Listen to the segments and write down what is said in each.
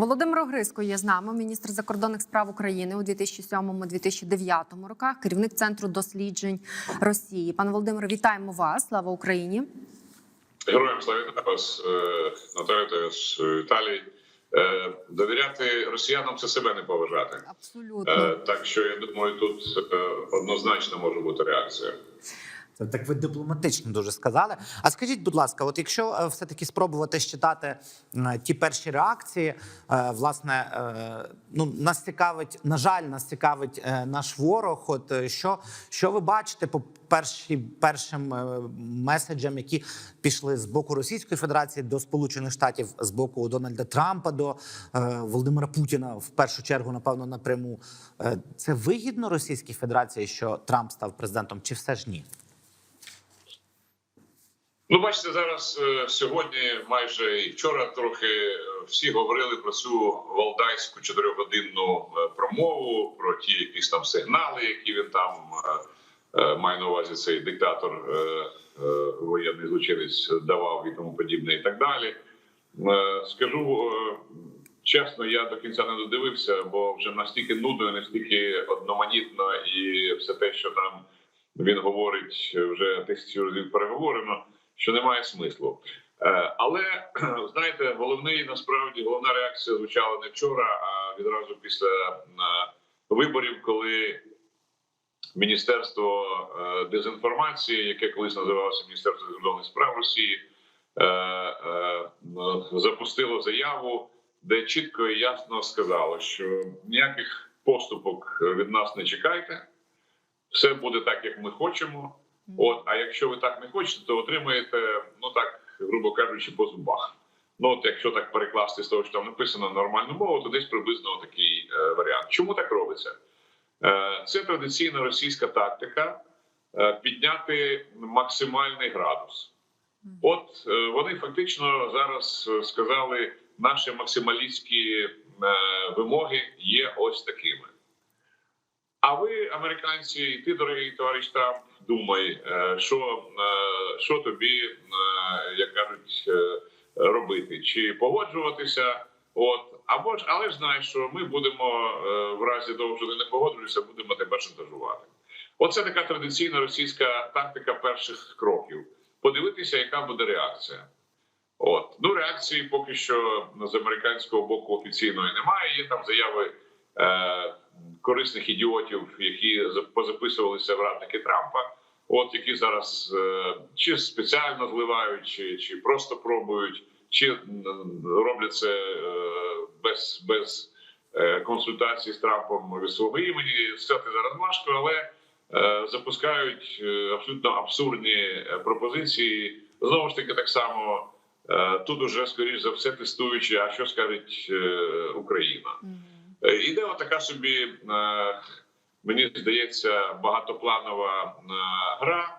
Володимир Огризко є з нами, міністр закордонних справ України у 2007-2009 роках, керівник центру досліджень Росії. Пане Володимире, вітаємо вас! Слава Україні! Героям слава вас, е, Наталя Віталій. Е, Довіряти росіянам це себе не поважати. Абсолютно. Е, Так що я думаю, тут однозначно може бути реакція. Це так ви дипломатично дуже сказали. А скажіть, будь ласка, от якщо е, все-таки спробувати считати ті перші реакції, е, власне, е, ну нас цікавить, на жаль, нас цікавить наш ворог. От що, що ви бачите по перші, першим меседжам, які пішли з боку Російської Федерації до Сполучених Штатів, з боку Дональда Трампа до Володимира Путіна, в першу чергу, напевно, напряму. Це вигідно Російській Федерації, що Трамп став президентом, чи все ж ні? Ну, бачите, зараз е, сьогодні, майже і вчора, трохи е, всі говорили про цю валдайську чотирьохгодинну е, промову, про ті якісь там сигнали, які він там має на увазі цей диктатор, воєнний злочинець давав і тому подібне, і так далі. Скажу чесно, я до кінця не додивився, бо вже настільки нудно, настільки одноманітно, і все те, що там він говорить, вже тисячу разів переговорено, що немає смислу. Е, Але знаєте, головний насправді головна реакція звучала не вчора, а відразу після е, виборів, коли Міністерство е, дезінформації, яке колись називалося Міністерство закордонних справ Росії, запустило заяву, де чітко і ясно сказало, що ніяких поступок від нас не чекайте, все буде так, як ми хочемо. От, а якщо ви так не хочете, то отримаєте, ну так грубо кажучи, по зубах. Ну от якщо так перекласти з того, що там написано нормальну мову, то десь приблизно такий е, варіант. Чому так робиться? Е, це традиційна російська тактика е, підняти максимальний градус. От е, вони фактично зараз сказали, наші максималістські е, вимоги є ось такими. А ви, американці, і ти, дорогий товариш Трамп, думай, е, що, е, що тобі, е, як кажуть, робити, чи погоджуватися. От або ж, але ж знаєш, що ми будемо в разі того, що ти не погоджуєшся, будемо тебе шантажувати. Оце така традиційна російська тактика перших кроків. Подивитися, яка буде реакція. От ну реакції поки що з американського боку офіційної немає. Є там заяви корисних ідіотів, які позаписувалися в радники Трампа. От які зараз е, чи спеціально зливають, чи, чи просто пробують, чи роблять це е, без, без е, консультацій з Трампом від свого імені. Сказати зараз важко, але запускають абсолютно абсурдні пропозиції. Знову ж таки, так само тут уже скоріш за все тестуючи, а що скаже Україна. Е, Іде отака собі, е, мені здається, багатопланова е, гра.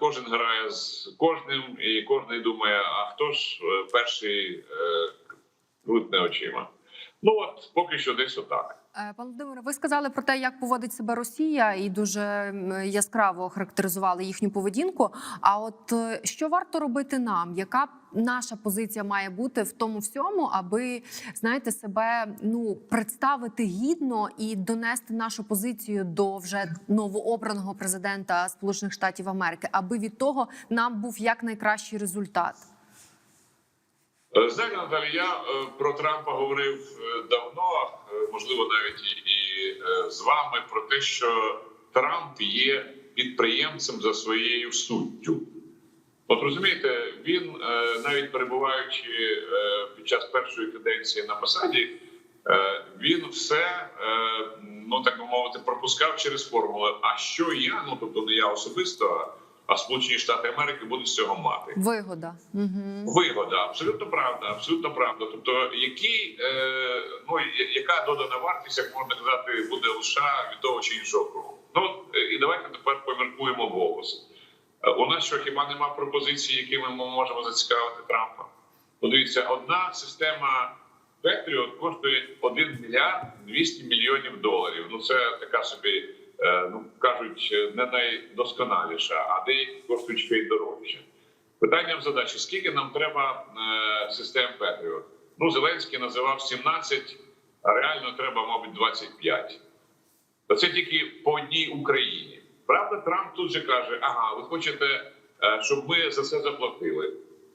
Кожен грає з кожним, і кожен думає, а хто ж перший крутне очима. Ну от поки що десь отак. Пане Володимире, ви сказали про те, як поводить себе Росія, і дуже яскраво характеризували їхню поведінку. А от е, що варто робити нам? Яка наша позиція має бути в тому всьому, аби знаєте себе ну представити гідно і донести нашу позицію до вже новообраного президента Сполучених Штатів Америки, аби від того нам був якнайкращий результат? Е, Наталі, я е, про Трампа говорив е, давно, можливо, навіть і, з вами, про те, що Трамп є підприємцем за своєю суттю. От розумієте, він навіть перебуваючи під час першої каденції на посаді, він все, ну так би мовити, пропускав через формули. А що я, ну тобто не я особисто, а Сполучені Штати Америки будуть з цього мати. Вигода. Угу. Вигода, абсолютно правда, абсолютно правда. Тобто, який, е, ну яка додана вартість, як можна казати, буде у від того чи іншого кроку? Ну е, і давайте тепер поміркуємо голос. Е, У нас що хіба нема пропозицій, якими ми можемо зацікавити Трампа? Подивіться, одна система Петріот коштує 1 мільярд 200 мільйонів доларів. Ну це така собі, ну кажуть, е, не найдосконаліша, а деякі коштують ще й дорожче. Питання в задачі: скільки нам треба е, систем Петріот? Ну, Зеленський називав 17, а реально треба, мабуть, 25. Та це тільки по одній Україні. Правда, Трамп тут же каже: ага, ви хочете, е, щоб ми за це заплатили.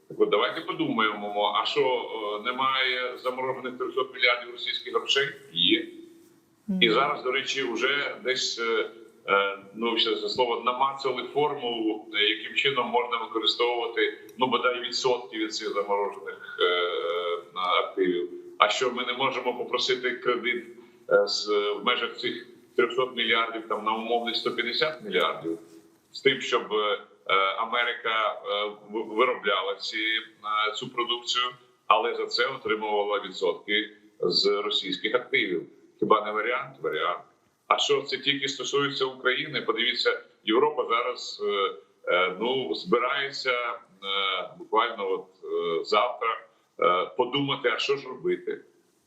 Так от давайте подумаємо, а що е, немає заморожених 300 мільярдів російських грошей? Є. І зараз, до речі, вже десь е, е, ну ще за слово намацали формулу, е, яким чином можна використовувати ну бодай відсотки від цих заморожених активів. А що ми не можемо попросити кредит з в межах цих 300 мільярдів там на умовних 150 мільярдів з тим, щоб е, Америка виробляла ці цю продукцію, але за це отримувала відсотки з російських активів. Хіба не варіант? Варіант. А що це тільки стосується України? Подивіться, Європа зараз е, е, ну збирається е, буквально от завтра подумати, а що ж робити.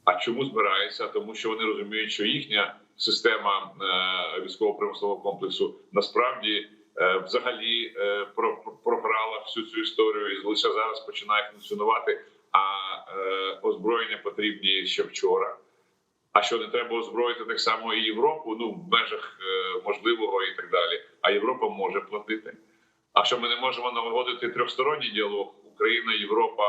А чому збирається? Тому що вони розуміють, що їхня система військово-промислового комплексу насправді взагалі про- про- програла всю цю історію і лише зараз починає функціонувати. А озброєння потрібні ще вчора. А що не треба озброїти так само і Європу? Ну в межах е, можливого і так далі. А Європа може платити. А що ми не можемо налагодити трьохсторонній діалог Україна, Європа,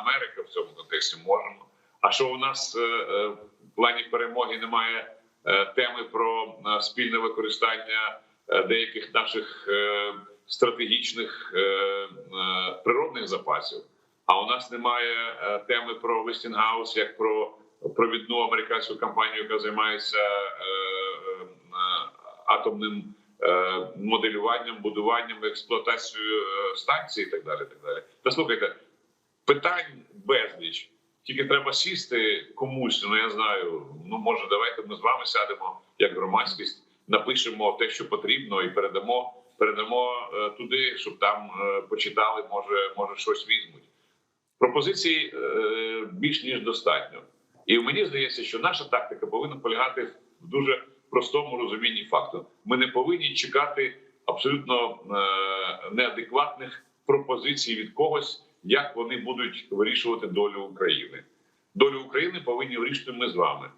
Америка в цьому контексті можемо. А що у нас е, е, в плані перемоги немає теми про спільне використання деяких наших стратегічних природних запасів? А у нас немає теми про Вестінгаус як про провідну американську компанію, яка займається е, е, атомним е, моделюванням, будуванням, експлуатацією станцій і так далі. Так далі. Та слухайте, питань безліч. Тільки треба сісти комусь. Ну я знаю. Ну може, давайте ми з вами сядемо як громадськість, напишемо те, що потрібно, і передамо. Передамо туди, щоб там почитали, може, може щось візьмуть. Пропозицій більш ніж достатньо. І мені здається, що наша тактика повинна полягати в дуже простому розумінні факту. Ми не повинні чекати абсолютно е, неадекватних пропозицій від когось, як вони будуть вирішувати долю України. Долю України повинні вирішити ми з вами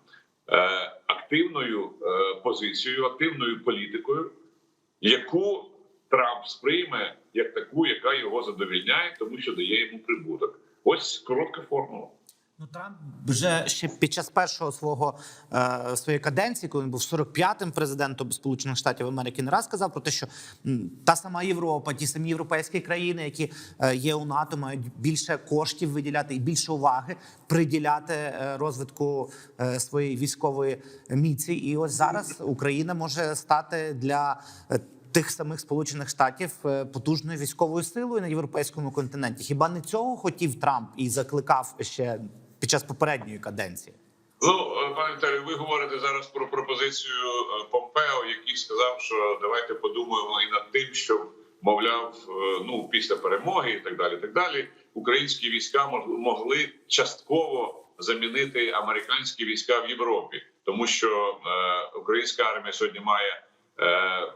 е, активною е, позицією, активною політикою, яку Трамп сприйме як таку, яка його задовільняє, тому що дає йому прибуток. Ось коротка формула. Ну, Трамп вже ще під час першого свого е, своєї каденції, коли він був 45-м президентом Сполучених Штатів Америки, не раз сказав про те, що та сама Європа, ті самі європейські країни, які е, є у НАТО, мають більше коштів виділяти і більше уваги приділяти е, розвитку е, своєї військової міці. І ось зараз Україна може стати для тих самих сполучених штатів потужною військовою силою на європейському континенті. Хіба не цього хотів Трамп і закликав ще під час попередньої каденції? Ну, е, пане Віталію, ви говорите зараз про пропозицію е, Помпео, який сказав, що давайте подумаємо і над тим, щоб мовляв, е, ну після перемоги і так далі. Так далі, українські війська могли частково замінити американські війська в Європі, тому що е, українська армія сьогодні має. е, е,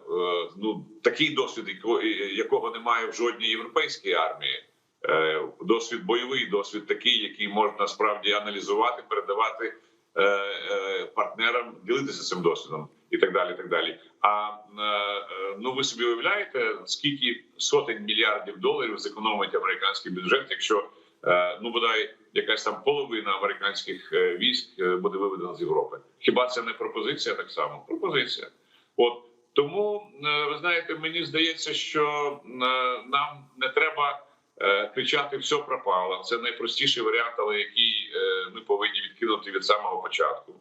Ну такий досвід, якого немає в жодній європейській армії. Е, Досвід бойовий, досвід такий, який можна справді аналізувати, передавати е, е, партнерам, ділитися цим досвідом і так далі. Так далі. А ну ви собі уявляєте, скільки сотень мільярдів доларів зекономить американський бюджет, якщо ну бодай якась там половина американських військ буде виведена з Європи? Хіба це не пропозиція? Так само пропозиція. От тому ви знаєте, мені здається, що нам не треба кричати все пропало. Це найпростіший варіант, але який е, ми повинні відкинути від самого початку.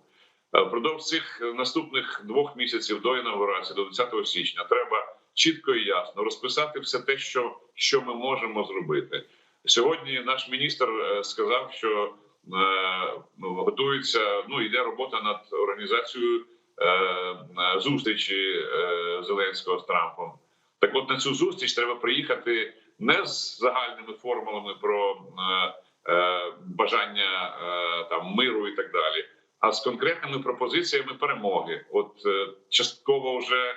Е, Впродовж цих наступних двох місяців до інаугурації, до 20 січня, треба чітко і ясно розписати все те, що, що ми можемо зробити. Сьогодні наш міністр е, сказав, що е, ну, готується. Ну йде робота над організацією е, е, зустрічі е, Зеленського з Трампом. Так, от на цю зустріч треба приїхати не з загальними формулами про е, е, бажання е, там миру і так далі, а з конкретними пропозиціями перемоги. От частково вже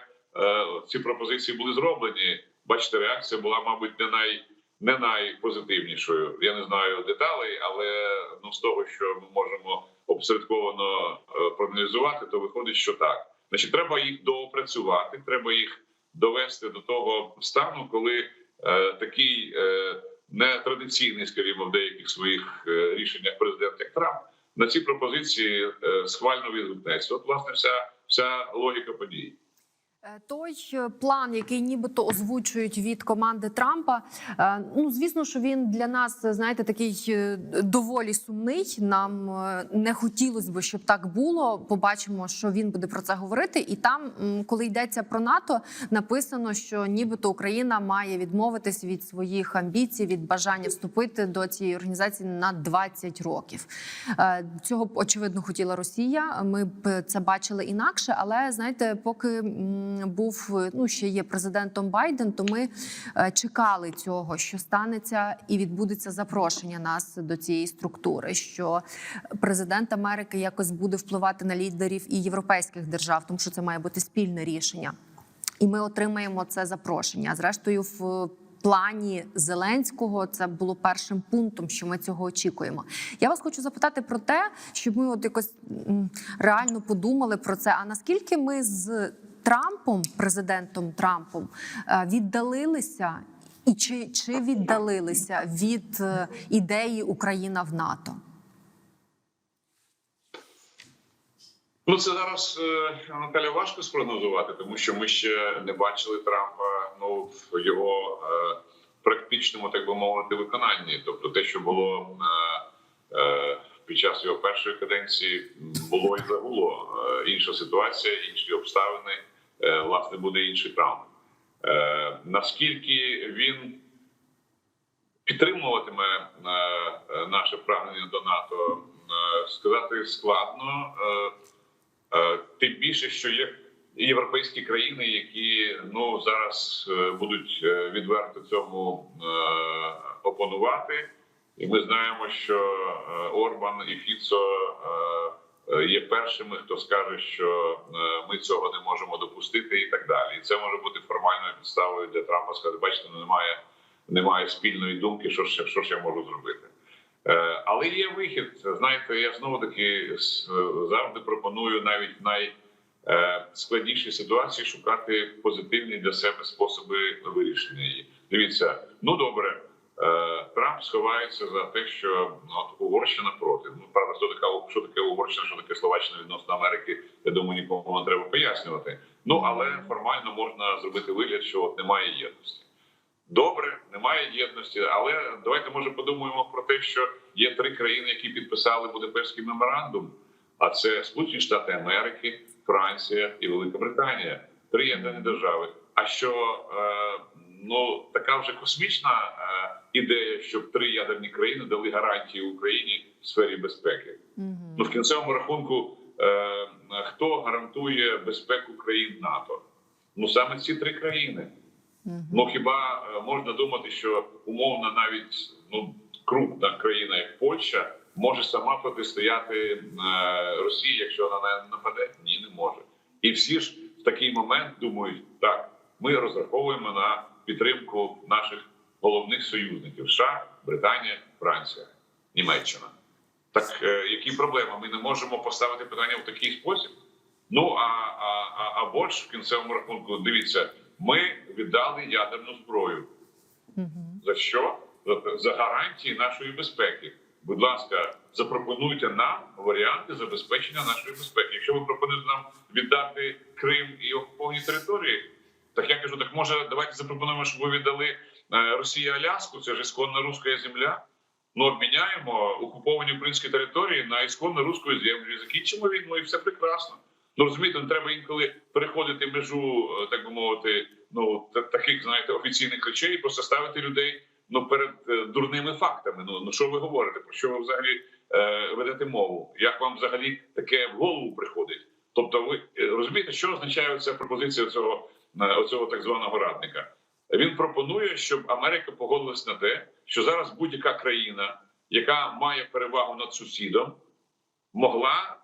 ці пропозиції були зроблені. Бачите, реакція була, мабуть, не най не найпозитивнішою. Я не знаю деталей, але ну з того, що ми можемо обсередковано проаналізувати, то виходить, що так. Значить, треба їх доопрацювати, треба їх довести до того стану, коли такий е, нетрадиційний, скажімо, в деяких своїх е, рішеннях президент як Трамп на ці пропозиції е, схвально відгукнеться. От власне вся, вся логіка подій. Е, Той е, план, який нібито озвучують від команди Трампа, е, ну звісно, що він для нас знаєте такий доволі сумний. Нам не хотілося б, щоб так було. Побачимо, що він буде про це говорити. І там, коли йдеться про НАТО, написано, що нібито Україна має відмовитись від своїх амбіцій, від бажання вступити до цієї організації на 20 років. Цього очевидно хотіла Росія. Ми б це бачили інакше, але знаєте, поки був ну ще є президентом Байден, то ми е, чекали цього, що станеться і відбудеться запрошення нас до цієї структури. Що президент Америки якось буде впливати на лідерів і європейських держав, тому що це має бути спільне рішення. І ми отримаємо це запрошення. Зрештою, в плані Зеленського це було першим пунктом, що ми цього очікуємо. Я вас хочу запитати про те, щоб ми от якось реально подумали про це. А наскільки ми з Трампом, президентом Трампом, е, віддалилися, і чи, чи віддалилися від е, ідеї Україна в НАТО? Ну це зараз е, Наталя важко спрогнозувати, тому що ми ще не бачили Трампа ну в його практичному, так би мовити, виконанні. Тобто, те, що було е, під час його першої каденції, було і загуло. Е, інша ситуація, інші обставини, е, власне, буде інший Трамп. Е, наскільки він підтримуватиме наше прагнення до НАТО, сказати складно. Тим більше, що є європейські країни, які ну зараз будуть відверто цьому опонувати, і ми знаємо, що е, Орбан і Фіцо е, е, є першими, хто скаже, що ми цього не можемо допустити, і так далі. І це може бути формальною підставою для Трампа сказати, бачите, ну, немає, немає спільної думки, що ж що ж я можу зробити. Але є вихід. Знаєте, я знову таки завжди пропоную навіть в найскладнішій ситуації шукати позитивні для себе способи вирішення її. Дивіться, ну добре, Трамп сховається за те, що ну, от Угорщина проти. Ну правда, що таке, що таке Угорщина, що таке Словаччина відносно Америки. Я думаю, нікому не треба пояснювати. Ну але формально можна зробити вигляд, що от немає єдності. Добре, немає єдності, але давайте може подумаємо про те, що є три країни, які підписали Будапештський меморандум. А це Сполучені Штати Америки, Франція і Велика Британія, три ядерні держави. А що е, ну така вже космічна е, ідея, щоб три ядерні країни дали гарантії Україні в сфері безпеки? Ну в кінцевому рахунку, е, хто гарантує безпеку країн НАТО? Ну саме ці три країни. Ну хіба е, можна думати, що умовно навіть ну крупна країна, як Польща, може сама протистояти е, Росії, якщо вона не нападе? Ні, не може. І всі ж в такий момент думають, так ми розраховуємо на підтримку наших головних союзників: США, Британія, Франція, Німеччина. Так е, які проблеми? Ми не можемо поставити питання в такий спосіб. Ну а, а, а, або ж в кінцевому рахунку, дивіться, ми віддали ядерну зброю. За що? За, за гарантії нашої безпеки. Будь ласка, запропонуйте нам варіанти забезпечення нашої безпеки. Якщо ви пропонуєте нам віддати Крим і окуповані території, так я кажу, так може давайте запропонуємо, щоб ви віддали е, Росії Аляску, це ж ісконна руська земля. Ну, обміняємо окуповані українські території на ісконно руську землю. Закінчимо війну, і все прекрасно. Ну розумієте, не треба інколи переходити межу, е, так би мовити, ну та- таких, знаєте, офіційних речей, і просто ставити людей ну перед е, дурними фактами. Ну ну що ви говорите? Про що ви взагалі е, ведете мову? Як вам взагалі таке в голову приходить? Тобто, ви розумієте, що означає ця пропозиція цього, оцього так званого радника? Він пропонує, щоб Америка погодилась на те, що зараз будь-яка країна, яка має перевагу над сусідом, могла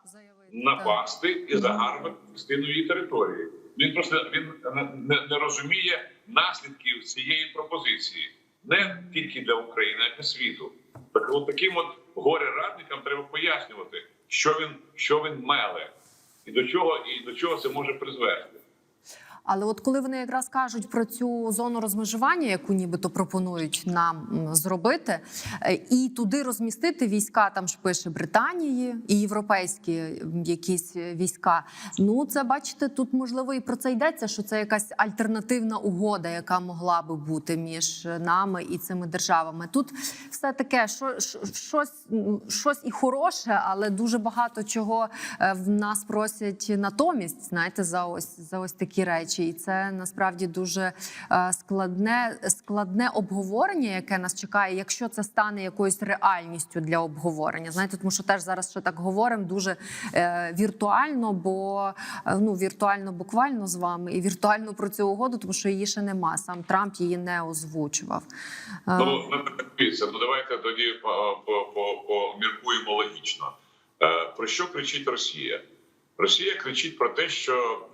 напасти і загарбати частину її території. Він просто він не, не, розуміє наслідків цієї пропозиції. не тільки для України, а й для світу. Так от таким от горе-радникам треба пояснювати, що він що він меле, і до чого і до чого це може призвести. Але от коли вони якраз кажуть про цю зону розмежування, яку нібито пропонують нам зробити, е, і туди розмістити війська, там ж пише Британії і європейські якісь війська. Ну це бачите, тут можливо і про це йдеться, що це якась альтернативна угода, яка могла би бути між нами і цими державами. Тут все таке, що- щось, щось і хороше, але дуже багато чого е, в нас просять натомість. Знаєте, за ось за ось такі речі, і це насправді дуже е, складне, складне обговорення, яке нас чекає, якщо це стане якоюсь реальністю для обговорення. Знаєте, тому що теж зараз ще так говоримо дуже е, віртуально, бо е, ну віртуально буквально з вами, і віртуально про цю угоду, тому що її ще нема. Сам Трамп її не озвучував. Ну, ну, ну давайте тоді по- по- по- поміркуємо логічно. Про що кричить Росія? Росія кричить про те, що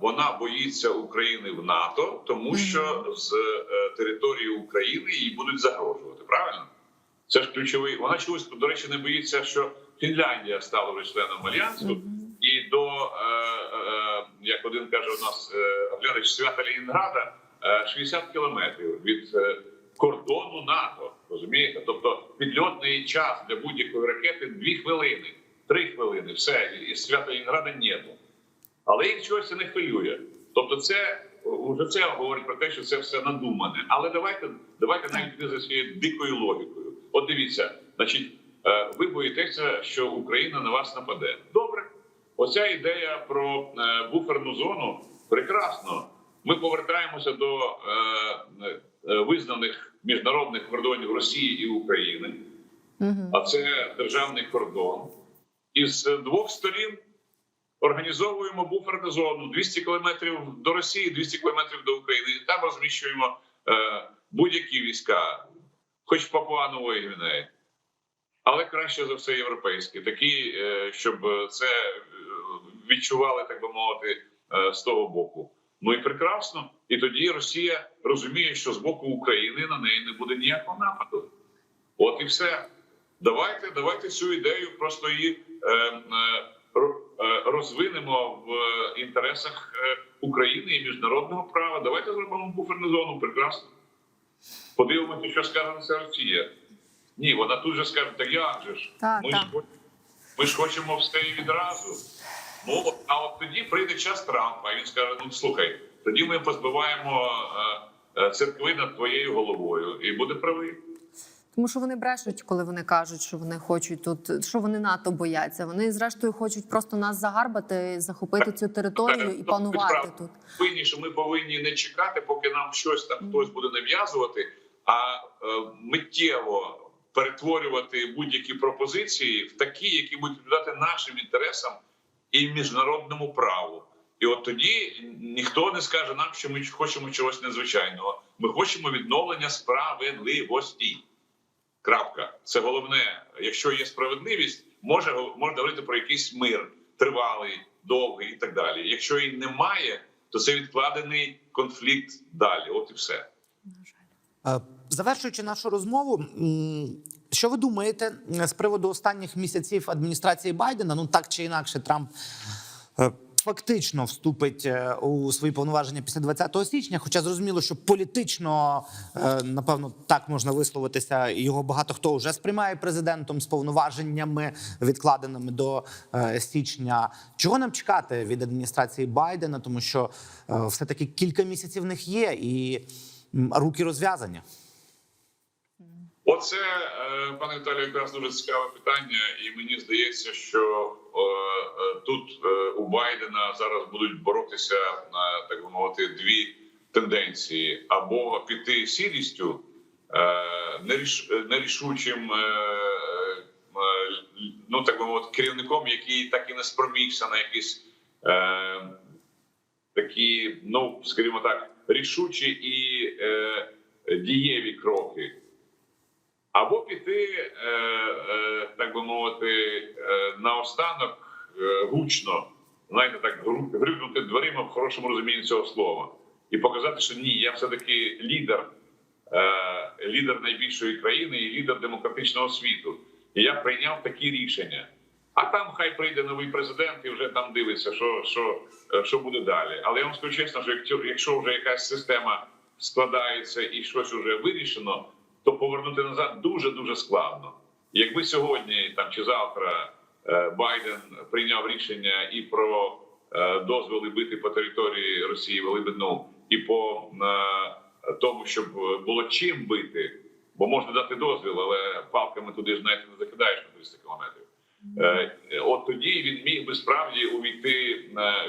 вона боїться України в НАТО, тому що з е, території України їй будуть загрожувати. Правильно? Це ж ключовий. Вона чогось, до речі, не боїться, що Фінляндія стала вже членом альянсу, і до е, е, як один каже у нас е, свята Ленінграда, е, 60 кілометрів від е, кордону НАТО. Розумієте? Тобто підльотний час для будь-якої ракети 2 хвилини, 3 хвилини. Все і свята Ленінграда нету. Але їх чогось це не хвилює. Тобто, це вже це говорить про те, що це все надумане. Але давайте давайте навіть йти за цією дикою логікою. От дивіться, значить, е, ви боїтеся, що Україна на вас нападе. Добре, оця ідея про е, буферну зону прекрасно. Ми повертаємося до е, визнаних міжнародних кордонів Росії і України, а це державний кордон. І з двох сторін організовуємо буферну зону 200 кілометрів до Росії, 200 кілометрів до України. І там розміщуємо е, будь-які війська, хоч Папуа-Нової Гвінеї. Але краще за все європейські, такі, е, щоб це е, відчували, так би мовити, е, з того боку. Ну і прекрасно. І тоді Росія розуміє, що з боку України на неї не буде ніякого нападу. От і все. Давайте, давайте цю ідею просто її е, е, розвинемо в е, інтересах е, України і міжнародного права. Давайте зробимо буферну зону. Прекрасно. Подивимося, що скаже на це Росія. Ні, вона тут же скаже, так як же ж? Так, ми, так. ж хоч- ми ж хочемо все і відразу. Ну, а от тоді прийде час Трампа, і він скаже: ну слухай, тоді ми позбиваємо е, е, церкви над твоєю головою, і буде правий. Тому що вони брешуть, коли вони кажуть, що вони хочуть тут, що вони НАТО бояться. Вони зрештою хочуть просто нас загарбати, захопити цю територію і панувати тут. повинні, що ми повинні не чекати, поки нам щось там хтось буде нав'язувати, а е, миттєво перетворювати будь-які пропозиції в такі, які будуть відповідати нашим інтересам і міжнародному праву. І от тоді ніхто не скаже нам, що ми хочемо чогось незвичайного. Ми хочемо відновлення справедливості. Крапка. Це головне. Якщо є справедливість, може можна говорити про якийсь мир тривалий, довгий і так далі. Якщо її немає, то це відкладений конфлікт далі. От і все. Е, Завершуючи нашу розмову, що ви думаєте е, з приводу останніх місяців адміністрації Байдена? Ну так чи інакше, Трамп е, фактично вступить е, у свої повноваження після 20 січня. Хоча зрозуміло, що політично, е, напевно, так можна висловитися. Його багато хто вже сприймає президентом з повноваженнями, відкладеними до е, січня. Чого нам чекати від адміністрації Байдена? Тому що все таки кілька місяців в них є, і руки розв'язані. Оце, е, пане Віталію, якраз дуже цікаве питання, і мені здається, що е, е, тут у Байдена зараз будуть боротися так би мовити дві тенденції: або піти сірістю нерішучим, ну так би мовити, керівником, який так і не спромігся на якісь такі, ну скажімо так, рішучі і дієві кроки. Або піти, е, е, так би мовити, е, наостанок гучно, знаєте, так грюкнути дверима в хорошому розумінні цього слова, і показати, що ні, я все-таки лідер е, лідер найбільшої країни і лідер демократичного світу. І я прийняв такі рішення. А там хай прийде новий президент і вже там дивиться, що, що, що буде далі. Але я вам скажу чесно, що якщо вже якась система складається і щось вже вирішено, то повернути назад дуже дуже складно. Якби сьогодні там чи завтра е, Байден прийняв рішення і про е, дозволи бити по території Росії Велибідну, і по е, тому, щоб було чим бити, бо можна дати дозвіл, але палками туди ж знаєте, не закидаєш на 300 кілометрів. От тоді він міг би справді увійти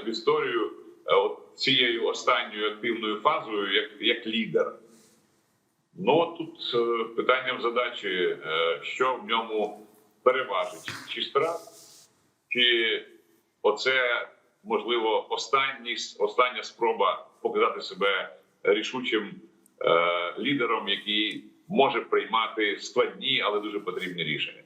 в історію от цією останньою активною фазою як, як лідер. Ну тут е, питання задачі, е, що в ньому переважить: чи страх, чи оце можливо остання спроба показати себе рішучим е, лідером, який може приймати складні, але дуже потрібні рішення.